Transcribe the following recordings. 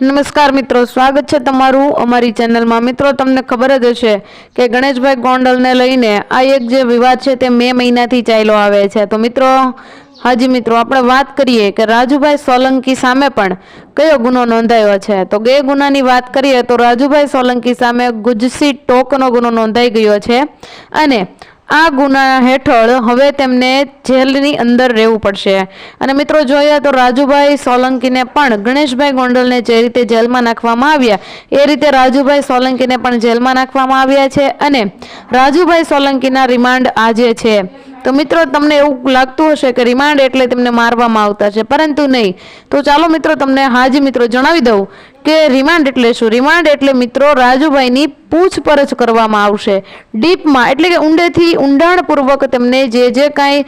નમસ્કાર મિત્રો, સ્વાગત છે તમારું અમારી ચેનલમાં. મિત્રો, તમને ખબર જ હશે કે ગણેશભાઈ ગોંડલને લઈને આ એક જે વિવાદ છે તે મે મહિનાથી ચાલ્યો આવે છે. તો મિત્રો, હાજી મિત્રો, આપણે વાત કરીએ કે રાજુભાઈ સોલંકી સામે પણ કયો ગુનો નોંધાયો છે? તો બે ગુનાની વાત કરીએ તો રાજુભાઈ સોલંકી સામે ગુજસી ટોકનો ગુનો નોંધાઈ ગયો છે. અને આ ગુના હેઠળ હવે તેમને જેલની અંદર રહેવું પડશે. અને મિત્રો જોઈએ તો રાજુભાઈ સોલંકીને પણ ગણેશભાઈ ગોંડલને જે રીતે જેલમાં નાખવામાં આવ્યા, એ રીતે રાજુભાઈ સોલંકીને પણ જેલમાં નાખવામાં આવ્યા છે. અને રાજુભાઈ સોલંકીના રિમાન્ડ આજે છે. તો મિત્રો, તમને એવું લાગતું હશે કે રિમાન્ડ એટલે તેમને મારવામાં આવતા છે, પરંતુ નહીં. તો ચાલો મિત્રો, તમને હાજી મિત્રો જણાવી દઉં કે રિમાન્ડ એટલે શું? રિમાન્ડ એટલે મિત્રો, રાજુભાઈની પૂછપરછ કરવામાં આવશે. ડીપમાં, એટલે કે ઊંડેથી ઊંડાણપૂર્વક તેમને જે જે કાંઈ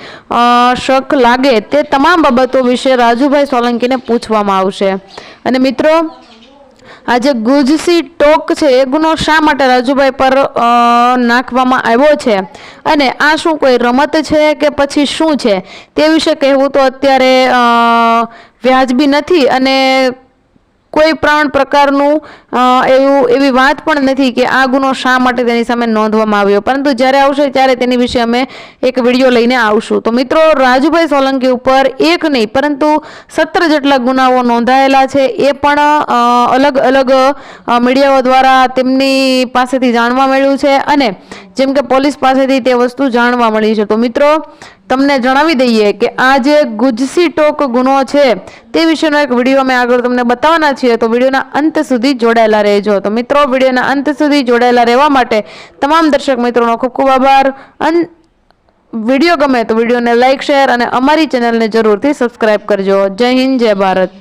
શક લાગે તે તમામ બાબતો વિશે રાજુભાઈ સોલંકીને પૂછવામાં આવશે. અને મિત્રો આ જે ગુજસી ટોક છે, એ ગુનો શા માટે રાજુભાઈ પર નાખવામાં આવ્યો છે? અને આ શું કોઈ રમત છે કે પછી શું છે? તે વિશે કહેવું તો અત્યારે વ્યાજબી નથી અને કોઈ પણ પ્રકારનું એવું, એવી વાત પણ નથી કે આ ગુનો શા માટે તેની સામે નોંધવામાં આવ્યો. પરંતુ જ્યારે આવશે ત્યારે તેની વિશે અમે એક વીડિયો લઈને આવશું. તો મિત્રો, રાજુભાઈ સોલંકી ઉપર એક નહીં, પરંતુ સત્તર જેટલા ગુનાઓ નોંધાયેલા છે, એ પણ અલગ અલગ મીડિયાઓ દ્વારા તેમની પાસેથી જાણવા મળ્યું છે. અને જેમ કે પોલીસ પાસેથી તે વસ્તુ જાણવા મળી છે. તો મિત્રો, તમને જણાવી દઈએ કે આ જે ગુજસી ટોક ગુનો છે, તે વિશેનો એક વીડિયો અમે આગળ તમને બતાવવાના છીએ. તો વિડીયોના અંત સુધી જોડાયેલા રહેજો. તો મિત્રો, વિડીયોના અંત સુધી જોડાયેલા રહેવા માટે તમામ દર્શક મિત્રોનો ખૂબ ખૂબ આભાર. અન વીડિયો ગમે તો વિડીયોને લાઇક શેર અને અમારી ચેનલને જરૂરથી સબસ્ક્રાઇબ કરજો. જય હિન્દ, જય ભારત.